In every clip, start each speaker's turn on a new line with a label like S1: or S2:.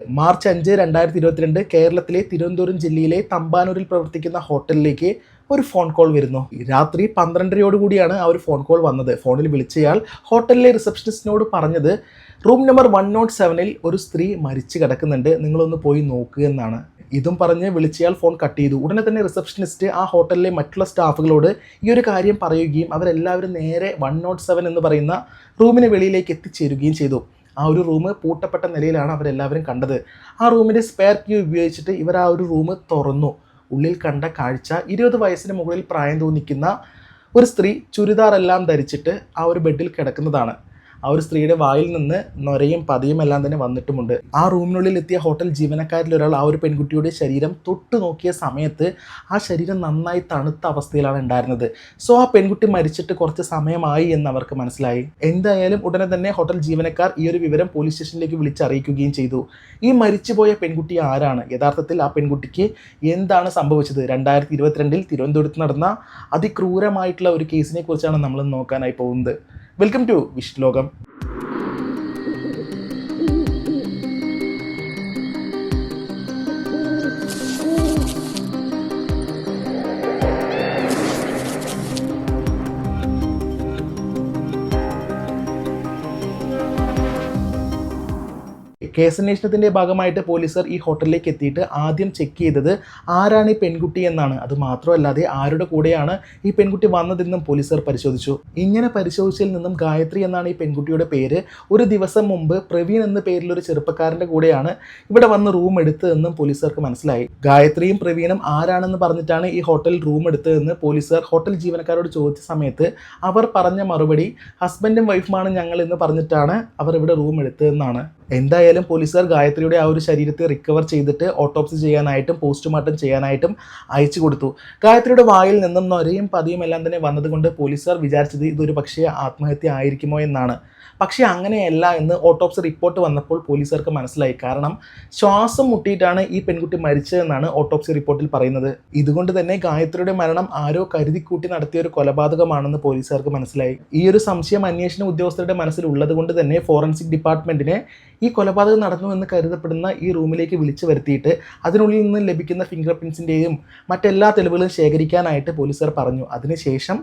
S1: March അഞ്ച് രണ്ടായിരത്തി ഇരുപത്തിരണ്ട് കേരളത്തിലെ തിരുവനന്തപുരം ജില്ലയിലെ തമ്പാനൂരിൽ പ്രവർത്തിക്കുന്ന ഹോട്ടലിലേക്ക് ഒരു ഫോൺ കോൾ വരുന്നു. രാത്രി പന്ത്രണ്ടരയോടുകൂടിയാണ് ആ ഒരു ഫോൺ കോൾ വന്നത്. ഫോണിൽ വിളിച്ചയാൾ ഹോട്ടലിലെ റിസപ്ഷനിസ്റ്റിനോട് പറഞ്ഞത് റൂം നമ്പർ വൺ നോട്ട് സെവനിൽ ഒരു സ്ത്രീ മരിച്ചു കിടക്കുന്നുണ്ട്. നിങ്ങളൊന്ന് പോയി നോക്കുക എന്നാണ്. ഇതും പറഞ്ഞ് വിളിച്ചയാൾ ഫോൺ കട്ട് ചെയ്തു. ഉടനെ തന്നെ റിസപ്ഷനിസ്റ്റ് ആ ഹോട്ടലിലെ മറ്റുള്ള സ്റ്റാഫുകളോട് ഈ ഒരു കാര്യം പറയുകയും അവരെല്ലാവരും നേരെ വൺ നോട്ട് സെവൻ എന്ന് പറയുന്ന റൂമിന് വെളിയിലേക്ക് എത്തിച്ചേരുകയും ചെയ്തു. ആ ഒരു റൂം പൂട്ടപ്പെട്ട നിലയിലാണ് അവരെല്ലാവരും കണ്ടത്. ആ റൂമിന്റെ സ്പെയർ കീ ഉപയോഗിച്ചിട്ട് ഇവർ ആ ഒരു റൂം തുറന്നു. ഉള്ളിൽ കണ്ട കാഴ്ച ഇരുപത് വയസ്സിന് മുകളിൽ പ്രായം തോന്നിക്കുന്ന ഒരു സ്ത്രീ ചുരിദാറെല്ലാം ധരിച്ചിട്ട് ആ ഒരു ബെഡിൽ കിടക്കുന്നതാണ്. ആ ഒരു സ്ത്രീയുടെ വായിൽ നിന്ന് നൊരയും പതയും എല്ലാം തന്നെ വന്നിട്ടുമുണ്ട്. ആ റൂമിനുള്ളിൽ എത്തിയ ഹോട്ടൽ ജീവനക്കാരിൽ ഒരാൾ ആ ഒരു പെൺകുട്ടിയുടെ ശരീരം തൊട്ടു നോക്കിയ സമയത്ത് ആ ശരീരം നന്നായി തണുത്ത അവസ്ഥയിലാണ് ഉണ്ടായിരുന്നത്. സോ ആ പെൺകുട്ടി മരിച്ചിട്ട് കുറച്ച് സമയമായി എന്ന് അവർക്ക് മനസ്സിലായി. എന്തായാലും ഉടനെ തന്നെ ഹോട്ടൽ ജീവനക്കാർ ഈ ഒരു വിവരം പോലീസ് സ്റ്റേഷനിലേക്ക് വിളിച്ചറിയിക്കുകയും ചെയ്തു. ഈ മരിച്ചുപോയ പെൺകുട്ടി ആരാണ്? യഥാർത്ഥത്തിൽ ആ പെൺകുട്ടിക്ക് എന്താണ് സംഭവിച്ചത്? രണ്ടായിരത്തി ഇരുപത്തിരണ്ടിൽ തിരുവനന്തപുരത്ത് നടന്ന അതിക്രൂരമായിട്ടുള്ള ഒരു കേസിനെ കുറിച്ചാണ് നമ്മൾ നോക്കാനായി പോകുന്നത്. വെൽക്കം ടു വിഷ് ലോകം കേസന്വേഷണത്തിന്റെ ഭാഗമായിട്ട് പോലീസുകാർ ഈ ഹോട്ടലിലേക്ക് എത്തിയിട്ട് ആദ്യം ചെക്ക് ചെയ്തത് ആരാണ് ഈ പെൺകുട്ടി എന്നാണ്. അത് മാത്രമല്ലാതെ ആരുടെ കൂടെയാണ് ഈ പെൺകുട്ടി വന്നതെന്നും പോലീസുകാർ പരിശോധിച്ചു. ഇങ്ങനെ പരിശോധിച്ചതിൽ നിന്നും ഗായത്രി എന്നാണ് ഈ പെൺകുട്ടിയുടെ പേര്. ഒരു ദിവസം മുമ്പ് പ്രവീൺ എന്ന പേരിലൊരു ചെറുപ്പക്കാരന്റെ കൂടെയാണ് ഇവിടെ വന്ന് റൂം എടുത്തതെന്നും പോലീസുകാർക്ക് മനസ്സിലായി. ഗായത്രിയും പ്രവീണും ആരാണെന്ന് പറഞ്ഞിട്ടാണ് ഈ ഹോട്ടൽ റൂം എടുത്തതെന്ന് പോലീസുകാർ ഹോട്ടൽ ജീവനക്കാരോട് ചോദിച്ച സമയത്ത് അവർ പറഞ്ഞ മറുപടി ഹസ്ബൻഡും വൈഫുമാണ് ഞങ്ങൾ എന്ന് പറഞ്ഞിട്ടാണ് അവർ ഇവിടെ റൂം എടുത്തതെന്നാണ്. എന്തായാലും പോലീസുകാർ ഗായത്രിയുടെ ആ ഒരു ശരീരത്തെ റിക്കവർ ചെയ്തിട്ട് ഓട്ടോപ്സി ചെയ്യാനായിട്ടും പോസ്റ്റ്മോർട്ടം ചെയ്യാനായിട്ടും അയച്ചു കൊടുത്തു. ഗായത്രിയുടെ വായിൽ നിന്നും നൊരയും പതിയും എല്ലാം തന്നെ വന്നതുകൊണ്ട് പോലീസുകാർ വിചാരിച്ചത് ഇതൊരു പക്ഷേ ആത്മഹത്യ ആയിരിക്കുമോ എന്നാണ്. പക്ഷേ അങ്ങനെയല്ല എന്ന് ഓട്ടോപ്സി റിപ്പോർട്ട് വന്നപ്പോൾ പോലീസുകാർക്ക് മനസ്സിലായി. കാരണം ശ്വാസം മുട്ടിയിട്ടാണ് ഈ പെൺകുട്ടി മരിച്ചതെന്നാണ് ഓട്ടോപ്സി റിപ്പോർട്ടിൽ പറയുന്നത്. ഇതുകൊണ്ട് തന്നെ ഗായത്രിയുടെ മരണം ആരോ കരുതിക്കൂട്ടി നടത്തിയ ഒരു കൊലപാതകമാണെന്ന് പോലീസുകാർക്ക് മനസ്സിലായി. ഈ ഒരു സംശയം അന്വേഷണ ഉദ്യോഗസ്ഥരുടെ മനസ്സിൽ ഉള്ളത് കൊണ്ട് തന്നെ ഫോറൻസിക് ഡിപ്പാർട്ട്മെന്റിനെ ഈ കൊലപാതകം നടന്നുവെന്ന് കരുതപ്പെടുന്ന ഈ റൂമിലേക്ക് വിളിച്ചു വരുത്തിയിട്ട് അതിനുള്ളിൽ നിന്ന് ലഭിക്കുന്ന ഫിംഗർ പ്രിൻസിന്റെയും മറ്റെല്ലാ തെളിവുകളും ശേഖരിക്കാനായിട്ട് പോലീസുകാർ പറഞ്ഞു. അതിനുശേഷം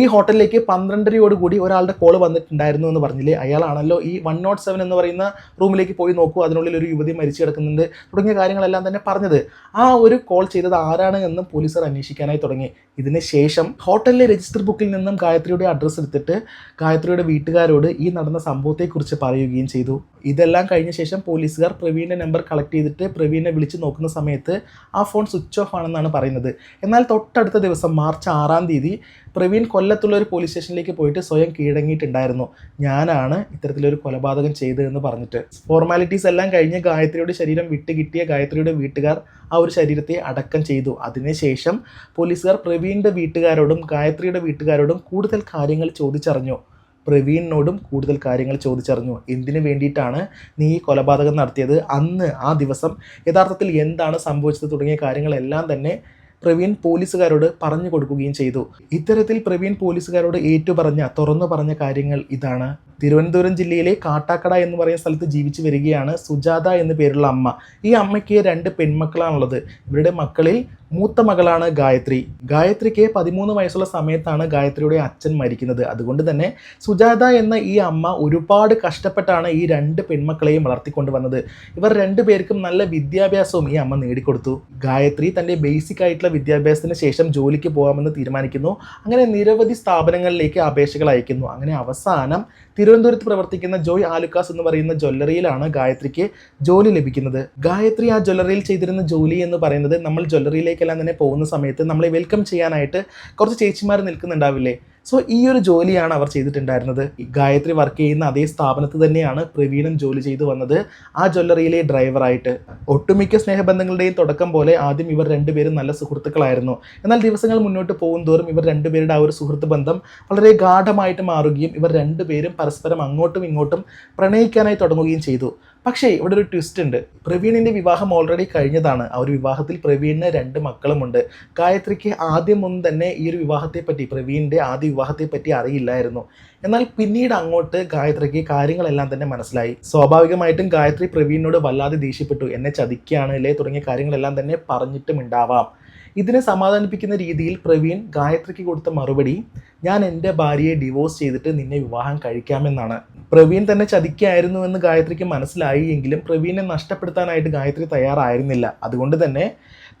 S1: ഈ ഹോട്ടലിലേക്ക് പന്ത്രണ്ടരയോട് കൂടി ഒരാളുടെ കോൾ വന്നിട്ടുണ്ടായിരുന്നു എന്ന് പറഞ്ഞില്ലേ? അയാളാണല്ലോ ഈ വൺ നോട്ട് സെവൻ എന്ന് പറയുന്ന റൂമിലേക്ക് പോയി നോക്കൂ അതിനുള്ളിൽ ഒരു യുവതി മരിച്ചു കിടക്കുന്നുണ്ട് തുടങ്ങിയ കാര്യങ്ങളെല്ലാം തന്നെ പറഞ്ഞത്. ആ ഒരു കോൾ ചെയ്തത് ആരാണ് എന്നും പോലീസർ അന്വേഷിക്കാനായി തുടങ്ങി. ഇതിന് ശേഷം ഹോട്ടലിലെ രജിസ്റ്റർ ബുക്കിൽ നിന്നും ഗായത്രിയുടെ അഡ്രസ്സ് എടുത്തിട്ട് ഗായത്രിയുടെ വീട്ടുകാരോട് ഈ നടന്ന സംഭവത്തെക്കുറിച്ച് പറയുകയും ചെയ്തു. ഇതെല്ലാം കഴിഞ്ഞ ശേഷം പോലീസുകാർ പ്രവീണിന്റെ നമ്പർ കളക്ട് ചെയ്തിട്ട് പ്രവീണിനെ വിളിച്ച് നോക്കുന്ന സമയത്ത് ആ ഫോൺ സ്വിച്ച് ഓഫ് ആണെന്നാണ് പറയുന്നത്. എന്നാൽ തൊട്ടടുത്ത ദിവസം മാർച്ച് ആറാം തീയതി പ്രവീൺ കൊല്ലത്തുള്ള ഒരു പോലീസ് സ്റ്റേഷനിലേക്ക് പോയിട്ട് സ്വയം കീഴടങ്ങിയിട്ടുണ്ടായിരുന്നു. ഞാനാണ് ഇത്തരത്തിലൊരു കൊലപാതകം ചെയ്തതെന്ന് പറഞ്ഞിട്ട്. ഫോർമാലിറ്റീസ് എല്ലാം കഴിഞ്ഞ് ഗായത്രിയുടെ ശരീരം വിട്ട് കിട്ടിയ ഗായത്രിയുടെ വീട്ടുകാർ ആ ഒരു ശരീരത്തെ അടക്കം ചെയ്തു. അതിനുശേഷം പോലീസുകാർ പ്രവീണിന്റെ വീട്ടുകാരോടും ഗായത്രിയുടെ വീട്ടുകാരോടും കൂടുതൽ കാര്യങ്ങൾ ചോദിച്ചറിഞ്ഞു. പ്രവീണിനോടും കൂടുതൽ കാര്യങ്ങൾ ചോദിച്ചറിഞ്ഞു. എന്തിനു വേണ്ടിയിട്ടാണ് നീ ഈ കൊലപാതകം നടത്തിയത്? അന്ന് ആ ദിവസം യഥാർത്ഥത്തിൽ എന്താണ് സംഭവിച്ചത് തുടങ്ങിയ കാര്യങ്ങളെല്ലാം തന്നെ പ്രവീൺ പോലീസുകാരോട് പറഞ്ഞു കൊടുക്കുകയും ചെയ്തു. ഇത്തരത്തിൽ പ്രവീൺ പോലീസുകാരോട് ഏറ്റുപറഞ്ഞ തുറന്നു പറഞ്ഞ കാര്യങ്ങൾ ഇതാണ്. തിരുവനന്തപുരം ജില്ലയിലെ കാട്ടാക്കട എന്ന് പറയുന്ന സ്ഥലത്ത് ജീവിച്ചു വരികയാണ് സുജാത എന്ന പേരുള്ള അമ്മ. ഈ അമ്മയ്ക്ക് രണ്ട് പെൺമക്കളാണുള്ളത്. ഇവരുടെ മക്കളിൽ മൂത്ത മകളാണ് ഗായത്രി. ഗായത്രിക്ക് പതിമൂന്ന് വയസ്സുള്ള സമയത്താണ് ഗായത്രിയുടെ അച്ഛൻ മരിക്കുന്നത്. അതുകൊണ്ട് തന്നെ സുജാത എന്ന ഈ അമ്മ ഒരുപാട് കഷ്ടപ്പെട്ടാണ് ഈ രണ്ട് പെൺമക്കളെയും വളർത്തിക്കൊണ്ട് വന്നത്. ഇവർ രണ്ടു പേർക്കും നല്ല വിദ്യാഭ്യാസവും ഈ അമ്മ നേടിക്കൊടുത്തു. ഗായത്രി തന്റെ ബേസിക് ആയിട്ടുള്ള വിദ്യാഭ്യാസത്തിന് ശേഷം ജോലിക്ക് പോകാമെന്ന് തീരുമാനിക്കുന്നു. അങ്ങനെ നിരവധി സ്ഥാപനങ്ങളിലേക്ക് അപേക്ഷകൾ അയക്കുന്നു. അങ്ങനെ അവസാനം തിരുവനന്തപുരത്ത് പ്രവർത്തിക്കുന്ന ജോയ് ആലുക്കാസ് എന്ന് പറയുന്ന ജ്വല്ലറിയിലാണ് ഗായത്രിക്ക് ജോലി ലഭിക്കുന്നത്. ഗായത്രി ആ ജ്വല്ലറിയിൽ ചെയ്തിരുന്ന ജോലി എന്ന് പറയുന്നത് നമ്മൾ ജ്വല്ലറിയിലേക്കെല്ലാം തന്നെ പോകുന്ന സമയത്ത് നമ്മളെ വെൽക്കം ചെയ്യാനായിട്ട് കുറച്ച് ചേച്ചിമാർ നിൽക്കുന്നുണ്ടാവില്ലേ? സോ ഈ ഒരു ജോലിയാണ് അവർ ചെയ്തിട്ടുണ്ടായിരുന്നത്. ഗായത്രി വർക്ക് ചെയ്യുന്ന അതേ സ്ഥാപനത്തിൽ തന്നെയാണ് പ്രവീണും ജോലി ചെയ്തു വന്നത്. ആ ജ്വല്ലറിയിലെ ഡ്രൈവറായിട്ട് ഒട്ടുമിക്ക സ്നേഹബന്ധങ്ങളുടെയും തുടക്കം പോലെ ആദ്യം ഇവർ രണ്ടുപേരും നല്ല സുഹൃത്തുക്കളായിരുന്നു. എന്നാൽ ദിവസങ്ങൾ മുന്നോട്ട് പോകും തോറും ഇവർ രണ്ടുപേരുടെ ആ ഒരു സുഹൃത്ത് ബന്ധം വളരെ ഗാഠമായിട്ട് മാറുകയും ഇവർ രണ്ടുപേരും പരസ്പരം അങ്ങോട്ടും ഇങ്ങോട്ടും പ്രണയിക്കാനായി തുടങ്ങുകയും ചെയ്തു. പക്ഷേ ഇവിടെ ഒരു ട്വിസ്റ്റ് ഉണ്ട്. പ്രവീണിന്റെ വിവാഹം ഓൾറെഡി കഴിഞ്ഞതാണ്. ആ ഒരു വിവാഹത്തിൽ പ്രവീണിന് രണ്ട് മക്കളുമുണ്ട്. ഗായത്രിക്ക് ആദ്യം ഒന്നും തന്നെ ഈ ഒരു വിവാഹത്തെപ്പറ്റി പ്രവീണിന്റെ ആദ്യ വിവാഹത്തെപ്പറ്റി അറിയില്ലായിരുന്നു. എന്നാൽ പിന്നീട് അങ്ങോട്ട് ഗായത്രിക്ക് കാര്യങ്ങളെല്ലാം തന്നെ മനസ്സിലായി. സ്വാഭാവികമായിട്ടും ഗായത്രി പ്രവീണിനോട് വല്ലാതെ ദേഷ്യപ്പെട്ടു. എന്നെ ചതിക്കുകയാണ് അല്ലേ തുടങ്ങിയ കാര്യങ്ങളെല്ലാം തന്നെ പറഞ്ഞിട്ടും ഉണ്ടാവാം. ഇതിനെ സമാധാനിപ്പിക്കുന്ന രീതിയിൽ പ്രവീൺ ഗായത്രിക്ക് കൊടുത്ത മറുപടി ഞാൻ എന്റെ ഭാര്യയെ ഡിവോഴ്സ് ചെയ്തിട്ട് നിന്നെ വിവാഹം കഴിക്കാമെന്നാണ്. പ്രവീൺ തന്നെ ചതിക്കായിരുന്നു എന്ന് ഗായത്രിക്ക് മനസ്സിലായി എങ്കിലും പ്രവീണിനെ നഷ്ടപ്പെടുത്താനായിട്ട് ഗായത്രി തയ്യാറായിരുന്നില്ല. അതുകൊണ്ട് തന്നെ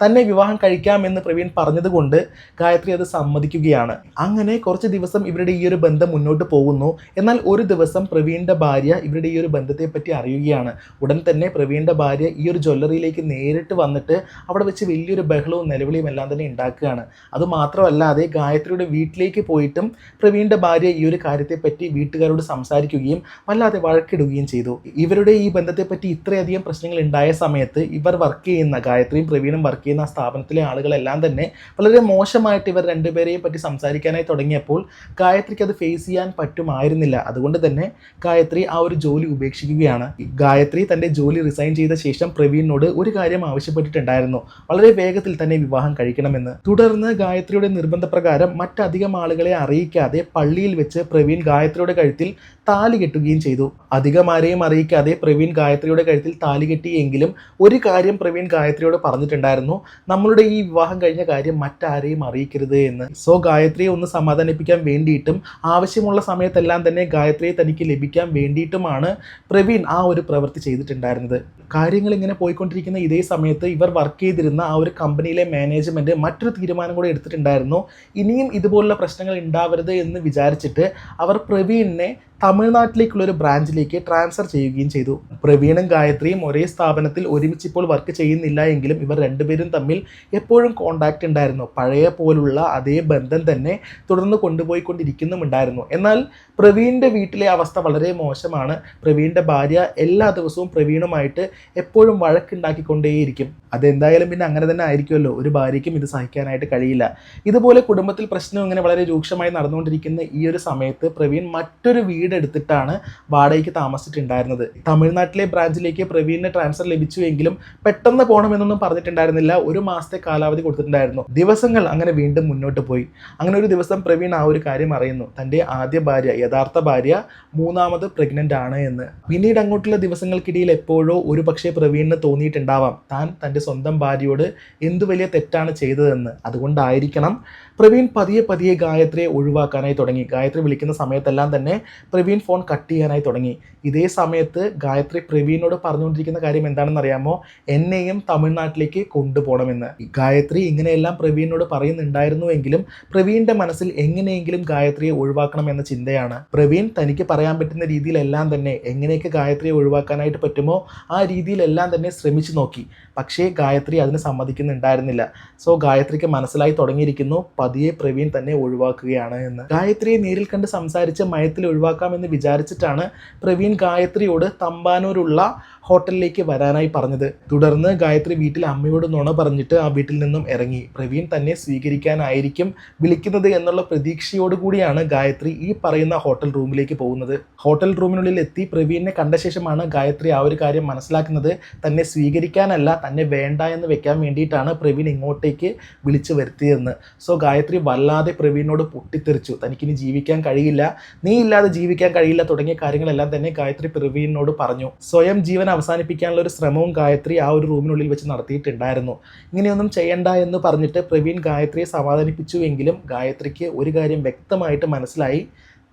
S1: തന്നെ വിവാഹം കഴിക്കാമെന്ന് പ്രവീൺ പറഞ്ഞതുകൊണ്ട് ഗായത്രി അത് സമ്മതിക്കുകയാണ്. അങ്ങനെ കുറച്ച് ദിവസം ഇവരുടെ ഈ ഒരു ബന്ധം മുന്നോട്ട് പോകുന്നു. എന്നാൽ ഒരു ദിവസം പ്രവീണിന്റെ ഭാര്യ ഇവരുടെ ഈ ഒരു ബന്ധത്തെ പറ്റി അറിയുകയാണ്. ഉടൻ തന്നെ പ്രവീണിന്റെ ഭാര്യ ഈ ഒരു ജ്വല്ലറിയിലേക്ക് നേരിട്ട് വന്നിട്ട് അവിടെ വെച്ച് വലിയൊരു ബഹളവും നിലവിളിയും എല്ലാം തന്നെ ഉണ്ടാക്കുകയാണ്. അത് മാത്രമല്ലാതെ ഗായത്രിയുടെ വീട്ടിലേക്ക് പോയിട്ടും പ്രവീണിന്റെ ഭാര്യ ഈ ഒരു കാര്യത്തെപ്പറ്റി വീട്ടുകാരോട് സംസാരിക്കുകയും വല്ലാതെ വഴക്കിടുകയും ചെയ്തു. ഇവരുടെ ഈ ബന്ധത്തെപ്പറ്റി ഇത്രയധികം പ്രശ്നങ്ങൾ ഉണ്ടായ സമയത്ത് ഇവർ വർക്ക് ചെയ്യുന്ന ഗായത്രിയും പ്രവീണും വർക്ക് ചെയ്യുന്ന ആ സ്ഥാപനത്തിലെ ആളുകളെല്ലാം തന്നെ വളരെ മോശമായിട്ട് ഇവർ രണ്ടുപേരെയും പറ്റി സംസാരിക്കാനായി തുടങ്ങിയപ്പോൾ ഗായത്രിക്ക് അത് ഫേസ് ചെയ്യാൻ പറ്റുമായിരുന്നില്ല. അതുകൊണ്ട് തന്നെ ഗായത്രി ആ ഒരു ജോലി ഉപേക്ഷിക്കുകയാണ്. ഗായത്രി തന്റെ ജോലി റിസൈൻ ചെയ്ത ശേഷം പ്രവീണിനോട് ഒരു കാര്യം ആവശ്യപ്പെട്ടിട്ടുണ്ടായിരുന്നു. വളരെ വേഗത്തിൽ തന്നെ വിവാഹം കഴിക്കണമെന്ന്. തുടർന്ന് ഗായത്രിയുടെ നിർബന്ധപ്രകാരം മറ്റധികം ആളുകളെ അറിയിക്കാതെ പള്ളിയിൽ വെച്ച് പ്രവീൺ ഗായത്രിയുടെ കഴുത്തിൽ താലി കെട്ടുകയും ചെയ്തു. അധികം ആരെയും അറിയിക്കാതെ പ്രവീൺ ഗായത്രിയുടെ കഴുത്തിൽ താലി കെട്ടിയെങ്കിലും ഒരു കാര്യം പ്രവീൺ ഗായത്രിയോട് പറഞ്ഞിട്ടുണ്ടായിരുന്നു. നമ്മളുടെ ഈ വിവാഹം കഴിഞ്ഞ കാര്യം മറ്റാരെയും അറിയിക്കരുത് എന്ന്. സോ ഗായത്രിയെ ഒന്ന് സമാധാനിപ്പിക്കാൻ വേണ്ടിയിട്ടും ആവശ്യമുള്ള സമയത്തെല്ലാം തന്നെ ഗായത്രിയെ തനിക്ക് ലഭിക്കാൻ വേണ്ടിയിട്ടുമാണ് പ്രവീൺ ആ ഒരു പ്രവൃത്തി ചെയ്തിട്ടുണ്ടായിരുന്നത്. കാര്യങ്ങൾ ഇങ്ങനെ പോയിക്കൊണ്ടിരിക്കുന്ന ഇതേ സമയത്ത് ഇവർ വർക്ക് ചെയ്തിരുന്ന ആ ഒരു കമ്പനിയിലെ മാനേജ്മെന്റ് മറ്റൊരു തീരുമാനം കൂടെ എടുത്തിട്ടുണ്ടായിരുന്നു. ഇനിയും ഇതുപോലുള്ള പ്രശ്നങ്ങൾ ഉണ്ടാവരുത് എന്ന് വിചാരിച്ചിട്ട് അവർ പ്രവീണിനെ തമിഴ്നാട്ടിലേക്കുള്ള ഒരു ബ്രാഞ്ചിലേക്ക് ട്രാൻസ്ഫർ ചെയ്യുകയും ചെയ്തു. പ്രവീണും ഗായത്രിയും ഒരേ സ്ഥാപനത്തിൽ ഒരുമിച്ച് ഇപ്പോൾ വർക്ക് ചെയ്യുന്നില്ല എങ്കിലും ഇവർ രണ്ടുപേരും തമ്മിൽ എപ്പോഴും കോണ്ടാക്റ്റ് ഉണ്ടായിരുന്നു. പഴയ പോലുള്ള അതേ ബന്ധം തന്നെ തുടർന്ന് കൊണ്ടുപോയിക്കൊണ്ടിരിക്കുന്നുമുണ്ടായിരുന്നു. എന്നാൽ പ്രവീണിന്റെ വീട്ടിലെ അവസ്ഥ വളരെ മോശമാണ്. പ്രവീണിന്റെ ഭാര്യ എല്ലാ ദിവസവും പ്രവീണുമായിട്ട് എപ്പോഴും വഴക്കുണ്ടാക്കിക്കൊണ്ടേയിരിക്കും. അതെന്തായാലും പിന്നെ അങ്ങനെ തന്നെ ആയിരിക്കുമല്ലോ. ഒരു ഭാര്യയ്ക്കും ഇത് സഹിക്കാനായിട്ട് കഴിയില്ല. ഇതുപോലെ കുടുംബത്തിൽ പ്രശ്നം ഇങ്ങനെ വളരെ രൂക്ഷമായി നടന്നുകൊണ്ടിരിക്കുന്ന ഈ ഒരു സമയത്ത് പ്രവീൺ മറ്റൊരു വീടെടുത്തിട്ടാണ് വാടകയ്ക്ക് താമസിച്ചിട്ടുണ്ടായിരുന്നത്. തമിഴ്നാട്ടിലെ ബ്രാഞ്ചിലേക്ക് പ്രവീണിന് ട്രാൻസ്ഫർ ലഭിച്ചു എങ്കിലും പെട്ടെന്ന് പോകണമെന്നൊന്നും പറഞ്ഞിട്ടുണ്ടായിരുന്നില്ല. ഒരു മാസത്തെ കാലാവധി കൊടുത്തിട്ടുണ്ടായിരുന്നു. ദിവസങ്ങൾ അങ്ങനെ വീണ്ടും മുന്നോട്ട് പോയി. അങ്ങനെ ഒരു ദിവസം പ്രവീൺ ആ ഒരു കാര്യം അറിയുന്നു. തന്റെ ആദ്യ ഭാര്യ യഥാർത്ഥ ഭാര്യ മൂന്നാമത് പ്രഗ്നന്റ് ആണ് എന്ന്. പിന്നീട് അങ്ങോട്ടുള്ള ദിവസങ്ങൾക്കിടയിൽ എപ്പോഴോ ഒരു പക്ഷേ പ്രവീണിന് തോന്നിയിട്ടുണ്ടാവാം. താൻ തന്റെ സ്വന്തം ഭാര്യയോട് എന്തു വലിയ തെറ്റാണ് ചെയ്തതെന്ന്. അതുകൊണ്ടായിരിക്കണം പ്രവീൺ പതിയെ പതിയെ ഗായത്രിയെ ഒഴിവാക്കാനായി തുടങ്ങി. ഗായത്രി വിളിക്കുന്ന സമയത്തെല്ലാം തന്നെ പ്രവീൺ ഫോൺ കട്ട് ചെയ്യാനായി തുടങ്ങി. ഇതേ സമയത്ത് ഗായത്രി പ്രവീണിനോട് പറഞ്ഞുകൊണ്ടിരിക്കുന്ന കാര്യം എന്താണെന്ന് അറിയാമോ എന്നെയും തമിഴ്നാട്ടിലേക്ക് കൊണ്ടുപോകണമെന്ന്. ഗായത്രി ഇങ്ങനെയെല്ലാം പ്രവീണിനോട് പറയുന്നുണ്ടായിരുന്നുവെങ്കിലും പ്രവീണിന്റെ മനസ്സിൽ എങ്ങനെയെങ്കിലും ഗായത്രിയെ ഒഴിവാക്കണം എന്ന ചിന്തയാണ്. പ്രവീൺ തനിക്ക് പറയാൻ പറ്റുന്ന രീതിയിലെല്ലാം തന്നെ എങ്ങനെയൊക്കെ ഗായത്രിയെ ഒഴിവാക്കാനായിട്ട് പറ്റുമോ ആ രീതിയിലെല്ലാം തന്നെ ശ്രമിച്ചു നോക്കി. പക്ഷേ ഗായത്രി അതിന് സമ്മതിക്കുന്നുണ്ടായിരുന്നില്ല. സോ ഗായത്രിക്ക് മനസ്സിലായി തുടങ്ങിയിരിക്കുന്നു പതിയെ പ്രവീൺ തന്നെ ഒഴിവാക്കുകയാണ് എന്ന്. ഗായത്രിയെ നേരിൽ കണ്ട് സംസാരിച്ച് മയത്തിൽ ഒഴിവാക്കാമെന്ന് വിചാരിച്ചിട്ടാണ് പ്രവീൺ ഗായത്രിയോട് തമ്പാനൂരുള്ള ഹോട്ടലിലേക്ക് വരാനായി പറഞ്ഞത്. തുടർന്ന് ഗായത്രി വീട്ടിൽ അമ്മയോട് നുണ പറഞ്ഞിട്ട് ആ വീട്ടിൽ നിന്നും ഇറങ്ങി. പ്രവീൺ തന്നെ സ്വീകരിക്കാനായിരിക്കും വിളിക്കുന്നത് എന്നുള്ള പ്രതീക്ഷയോടുകൂടിയാണ് ഗായത്രി ഈ പറയുന്ന ഹോട്ടൽ റൂമിലേക്ക് പോകുന്നത്. ഹോട്ടൽ റൂമിനുള്ളിൽ എത്തി പ്രവീണിനെ കണ്ട ശേഷമാണ് ഗായത്രി ആ ഒരു കാര്യം മനസ്സിലാക്കുന്നത്. തന്നെ സ്വീകരിക്കാനല്ല തന്നെ വേണ്ട എന്ന് വെക്കാൻ വേണ്ടിയിട്ടാണ് പ്രവീൺ ഇങ്ങോട്ടേക്ക് വിളിച്ചു വരുത്തിയതെന്ന്. സോ ഗായത്രി വല്ലാതെ പ്രവീണിനോട് പൊട്ടിത്തെറിച്ചു. തനിക്കിനി ജീവിക്കാൻ കഴിയില്ല. നീ ഇല്ലാതെ ജീവിക്കാൻ കഴിയില്ല തുടങ്ങിയ കാര്യങ്ങളെല്ലാം തന്നെ ഗായത്രി പ്രവീണിനോട് പറഞ്ഞു. സ്വയം ജീവൻ അവസാനിപ്പിക്കാനുള്ള ഒരു ശ്രമവും ഗായത്രി ആ ഒരു റൂമിനുള്ളിൽ വെച്ച് നടത്തിയിട്ടുണ്ടായിരുന്നു. ഇങ്ങനെയൊന്നും ചെയ്യണ്ട എന്ന് പറഞ്ഞിട്ട് പ്രവീൺ ഗായത്രിയെ സമാധാനിപ്പിച്ചുവെങ്കിലും ഗായത്രിക്ക് ഒരു കാര്യം വ്യക്തമായിട്ട് മനസ്സിലായി.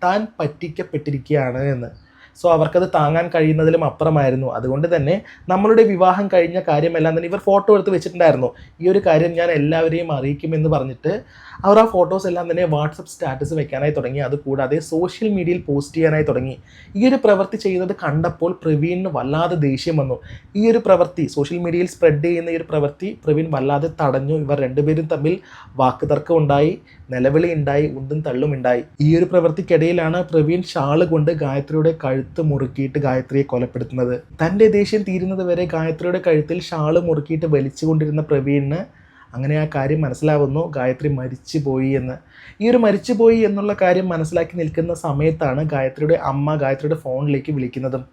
S1: താൻ പറ്റിക്കപ്പെട്ടിരിക്കുകയാണ് എന്ന്. സോ അവർക്കത് താങ്ങാൻ കഴിയുന്നതിലും അപ്പുറമായിരുന്നു. അതുകൊണ്ട് തന്നെ നമ്മളുടെ വിവാഹം കഴിഞ്ഞ കാര്യമെല്ലാം തന്നെ ഇവർ ഫോട്ടോ എടുത്ത് വെച്ചിട്ടുണ്ടായിരുന്നു. ഈ ഒരു കാര്യം ഞാൻ എല്ലാവരെയും അറിയിക്കുമെന്ന് പറഞ്ഞിട്ട് അവർ ആ ഫോട്ടോസ് എല്ലാം തന്നെ വാട്സപ്പ് സ്റ്റാറ്റസ് വെക്കാനായി തുടങ്ങി. അതുകൂടാതെ സോഷ്യൽ മീഡിയയിൽ പോസ്റ്റ് ചെയ്യാനായി തുടങ്ങി. ഈ ഒരു പ്രവൃത്തി ചെയ്യുന്നത് കണ്ടപ്പോൾ പ്രവീണിന് വല്ലാതെ ദേഷ്യം വന്നു. ഈ ഒരു പ്രവൃത്തി സോഷ്യൽ മീഡിയയിൽ സ്പ്രെഡ് ചെയ്യുന്ന ഈ ഒരു പ്രവൃത്തി പ്രവീൺ വല്ലാതെ തടഞ്ഞു. ഇവർ രണ്ടുപേരും തമ്മിൽ വാക്കുതർക്കം ഉണ്ടായി. നിലവിളി ഉണ്ടായി ഉന്തും തള്ളും ഉണ്ടായി. ഈ ഒരു പ്രവൃത്തിക്കിടയിലാണ് പ്രവീൺ ഷാൾ കൊണ്ട് ഗായത്രിയുടെ കഴുത്ത് മുറുക്കിയിട്ട് ഗായത്രിയെ കൊലപ്പെടുത്തുന്നത്. തന്റെ ദേഷ്യം തീരുന്നത് വരെ ഗായത്രിയുടെ കഴുത്തിൽ ഷാൾ മുറുക്കിയിട്ട് വലിച്ചുകൊണ്ടിരുന്ന പ്രവീണിന് അങ്ങനെ ആ കാര്യം മനസ്സിലാവുന്നു. ഗായത്രി മരിച്ചു പോയി എന്ന്. ഈ ഒരു മരിച്ചുപോയി എന്നുള്ള കാര്യം മനസ്സിലാക്കി നിൽക്കുന്ന സമയത്താണ് ഗായത്രിയുടെ അമ്മ ഗായത്രിയുടെ ഫോണിലേക്ക് വിളിക്കുന്നതും.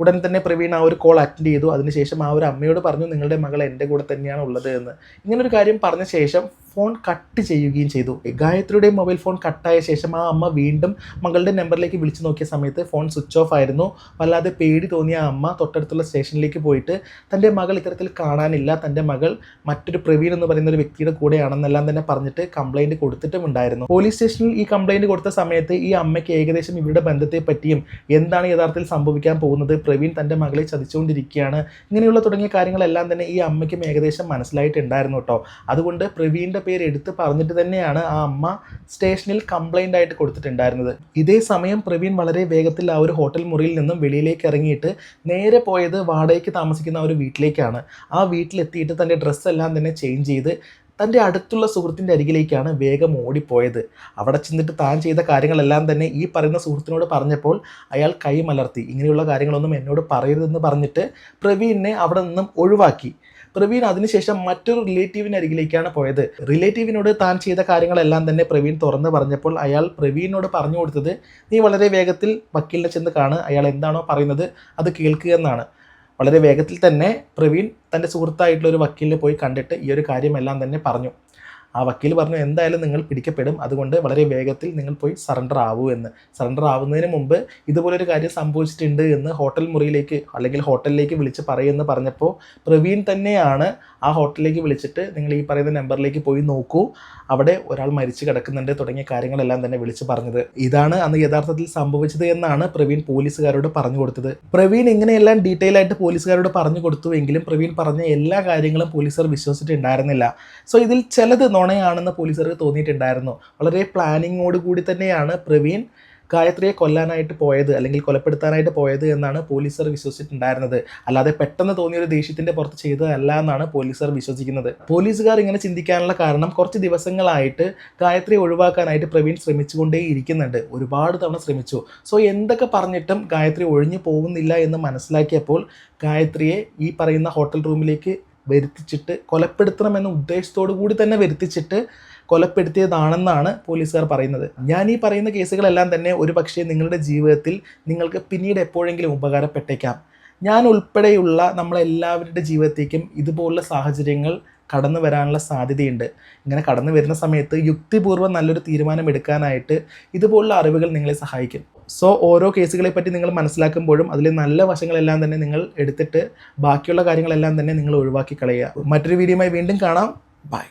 S1: ഉടൻ തന്നെ പ്രവീൺ ആ ഒരു കോൾ അറ്റൻഡ് ചെയ്തു. അതിനുശേഷം ആ ഒരു അമ്മയോട് പറഞ്ഞു നിങ്ങളുടെ മകൾ എന്റെ കൂടെ തന്നെയാണ് ഉള്ളത് എന്ന്. ഇങ്ങനൊരു കാര്യം പറഞ്ഞ ശേഷം ഫോൺ കട്ട് ചെയ്യുകയും ചെയ്തു. ഗായത്രിയുടെ മൊബൈൽ ഫോൺ കട്ടായ ശേഷം ആ അമ്മ വീണ്ടും മകളുടെ നമ്പറിലേക്ക് വിളിച്ചു നോക്കിയ സമയത്ത് ഫോൺ സ്വിച്ച് ഓഫ് ആയിരുന്നു. വല്ലാതെ പേടി തോന്നിയ അമ്മ തൊട്ടടുത്തുള്ള സ്റ്റേഷനിലേക്ക് പോയിട്ട് തന്റെ മകൾ ഇത്തരത്തിൽ കാണാനില്ല. തന്റെ മകൾ മറ്റൊരു പ്രവീൺ എന്ന് പറയുന്ന ഒരു വ്യക്തിയുടെ കൂടെയാണെന്നെല്ലാം തന്നെ പറഞ്ഞിട്ട് കംപ്ലൈന്റ് കൊടുത്തിട്ടും ഉണ്ടായിരുന്നു. പോലീസ് സ്റ്റേഷനിൽ ഈ കംപ്ലൈന്റ് കൊടുത്ത സമയത്ത് ഈ അമ്മയ്ക്ക് ഏകദേശം ഇവരുടെ ബന്ധത്തെ പറ്റിയും എന്താണ് യഥാർത്ഥത്തിൽ സംഭവിക്കാൻ പോകുന്നത് പ്രവീൺ തന്റെ മകളെ ചതിച്ചുകൊണ്ടിരിക്കുകയാണ് ഇങ്ങനെയുള്ള തുടങ്ങിയ കാര്യങ്ങളെല്ലാം തന്നെ ഈ അമ്മയ്ക്കും ഏകദേശം മനസ്സിലായിട്ടുണ്ടായിരുന്നു കേട്ടോ. അതുകൊണ്ട് പ്രവീണിന്റെ പേര് എടുത്ത് പറഞ്ഞിട്ട് തന്നെയാണ് ആ അമ്മ സ്റ്റേഷനിൽ കംപ്ലൈന്റ് ആയിട്ട് കൊടുത്തിട്ടുണ്ടായിരുന്നത്. ഇതേ സമയം പ്രവീൺ വളരെ വേഗത്തിൽ ആ ഒരു ഹോട്ടൽ മുറിയിൽ നിന്നും വെളിയിലേക്ക് ഇറങ്ങിയിട്ട് നേരെ പോയത് വാടകയ്ക്ക് താമസിക്കുന്ന ഒരു വീട്ടിലേക്കാണ്. ആ വീട്ടിലെത്തിയിട്ട് തന്റെ ഡ്രസ്സെല്ലാം തന്നെ ചേഞ്ച് ചെയ്ത് തന്റെ അടുത്തുള്ള സുഹൃത്തിന്റെ അരികിലേക്കാണ് വേഗം ഓടിപ്പോയത്. അവിടെ ചെന്നിട്ട് താൻ ചെയ്ത കാര്യങ്ങളെല്ലാം തന്നെ ഈ പറയുന്ന സുഹൃത്തിനോട് പറഞ്ഞപ്പോൾ അയാൾ കൈമലർത്തി. ഇങ്ങനെയുള്ള കാര്യങ്ങളൊന്നും എന്നോട് പറയരുതെന്ന് പറഞ്ഞിട്ട് പ്രവീണിനെ അവിടെ നിന്നും ഒഴിവാക്കി. പ്രവീൺ അതിനുശേഷം മറ്റൊരു റിലേറ്റീവിന്റെ അരികിലേക്കാണ് പോയത്. റിലേറ്റീവിനോട് താൻ ചെയ്ത കാര്യങ്ങളെല്ലാം തന്നെ പ്രവീൺ തുറന്ന് പറഞ്ഞപ്പോൾ അയാൾ പ്രവീണിനോട് പറഞ്ഞു കൊടുത്തത് നീ വളരെ വേഗത്തിൽ വക്കീലിനെ ചെന്ന് കാണ് അയാൾ എന്താണോ പറയുന്നത് അത് കേൾക്കുക എന്നാണ്. വളരെ വേഗത്തിൽ തന്നെ പ്രവീൺ തന്റെ സുഹൃത്തായിട്ടുള്ള ഒരു വക്കീലിനെ പോയി കണ്ടിട്ട് ഈ ഒരു കാര്യമെല്ലാം തന്നെ പറഞ്ഞു. ആ വക്കീൽ പറഞ്ഞു എന്തായാലും നിങ്ങൾ പിടിക്കപ്പെടും. അതുകൊണ്ട് വളരെ വേഗത്തിൽ നിങ്ങൾ പോയി സറണ്ടർ ആവൂ എന്ന്. സറണ്ടർ ആവുന്നതിന് മുമ്പ് ഇതുപോലൊരു കാര്യം സംഭവിച്ചിട്ടുണ്ട് എന്ന് ഹോട്ടൽ മുറിയിലേക്ക് അല്ലെങ്കിൽ ഹോട്ടലിലേക്ക് വിളിച്ച് പറയുമെന്ന് പറഞ്ഞപ്പോൾ പ്രവീൺ തന്നെയാണ് ആ ഹോട്ടലിലേക്ക് വിളിച്ചിട്ട് നിങ്ങൾ ഈ പറയുന്ന നമ്പറിലേക്ക് പോയി നോക്കൂ. അവിടെ ഒരാൾ മരിച്ചു കിടക്കുന്നുണ്ട് തുടങ്ങിയ കാര്യങ്ങളെല്ലാം തന്നെ വിളിച്ച് പറഞ്ഞത്. ഇതാണ് അന്ന് യഥാർത്ഥത്തിൽ സംഭവിച്ചത് എന്നാണ് പ്രവീൺ പോലീസുകാരോട് പറഞ്ഞു കൊടുത്തത്. പ്രവീൺ ഇങ്ങനെയെല്ലാം ഡീറ്റെയിൽ ആയിട്ട് പോലീസുകാരോട് പറഞ്ഞു കൊടുത്തു എങ്കിലും പ്രവീൺ പറഞ്ഞ എല്ലാ കാര്യങ്ങളും പോലീസുകാർ വിശ്വസിച്ചിട്ടുണ്ടായിരുന്നില്ല. സോ ഇതിൽ ചിലത് നുണയാണെന്ന് പോലീസുകാർക്ക് തോന്നിയിട്ടുണ്ടായിരുന്നു. വളരെ പ്ലാനിങ്ങോട് കൂടി തന്നെയാണ് പ്രവീൺ ഗായത്രിയെ കൊല്ലാനായിട്ട് പോയത് അല്ലെങ്കിൽ കൊലപ്പെടുത്താനായിട്ട് പോയത് എന്നാണ് പോലീസുകാർ വിശ്വസിച്ചിട്ടുണ്ടായിരുന്നത്. അല്ലാതെ പെട്ടെന്ന് തോന്നിയ ഒരു ദേഷ്യത്തിന്റെ പുറത്ത് ചെയ്തതല്ല എന്നാണ് പോലീസുകാർ വിശ്വസിക്കുന്നത്. പോലീസുകാർ ഇങ്ങനെ ചിന്തിക്കാനുള്ള കാരണം കുറച്ച് ദിവസങ്ങളായിട്ട് ഗായത്രിയെ ഒഴിവാക്കാനായിട്ട് പ്രവീൺ ശ്രമിച്ചുകൊണ്ടേ ഇരിക്കുന്നുണ്ട്. ഒരുപാട് തവണ ശ്രമിച്ചു. സോ എന്തൊക്കെ പറഞ്ഞിട്ടും ഗായത്രി ഒഴിഞ്ഞു പോകുന്നില്ല എന്ന് മനസ്സിലാക്കിയപ്പോൾ ഗായത്രിയെ ഈ പറയുന്ന ഹോട്ടൽ റൂമിലേക്ക് വരുത്തിച്ചിട്ട് കൊലപ്പെടുത്തണമെന്ന ഉദ്ദേശത്തോടു കൂടി തന്നെ വരുത്തിച്ചിട്ട് കൊലപ്പെടുത്തിയതാണെന്നാണ് പോലീസുകാർ പറയുന്നത്. ഞാൻ ഈ പറയുന്ന കേസുകളെല്ലാം തന്നെ ഒരു പക്ഷേ നിങ്ങളുടെ ജീവിതത്തിൽ നിങ്ങൾക്ക് പിന്നീട് എപ്പോഴെങ്കിലും ഉപകാരപ്പെട്ടേക്കാം. ഞാൻ ഉൾപ്പെടെയുള്ള നമ്മളെല്ലാവരുടെ ജീവിതത്തേക്കും ഇതുപോലുള്ള സാഹചര്യങ്ങൾ കടന്നു വരാനുള്ള സാധ്യതയുണ്ട്. ഇങ്ങനെ കടന്നു വരുന്ന സമയത്ത് യുക്തിപൂർവം നല്ലൊരു തീരുമാനം എടുക്കാനായിട്ട് ഇതുപോലുള്ള അറിവുകൾ നിങ്ങളെ സഹായിക്കും. സോ ഓരോ കേസുകളെ പറ്റി നിങ്ങൾ മനസ്സിലാക്കുമ്പോഴും അതിലെ നല്ല വശങ്ങളെല്ലാം തന്നെ നിങ്ങൾ എടുത്തിട്ട് ബാക്കിയുള്ള കാര്യങ്ങളെല്ലാം തന്നെ നിങ്ങൾ ഒഴിവാക്കി കളയുക. മറ്റൊരു വീഡിയോയുമായി വീണ്ടും കാണാം. ബൈ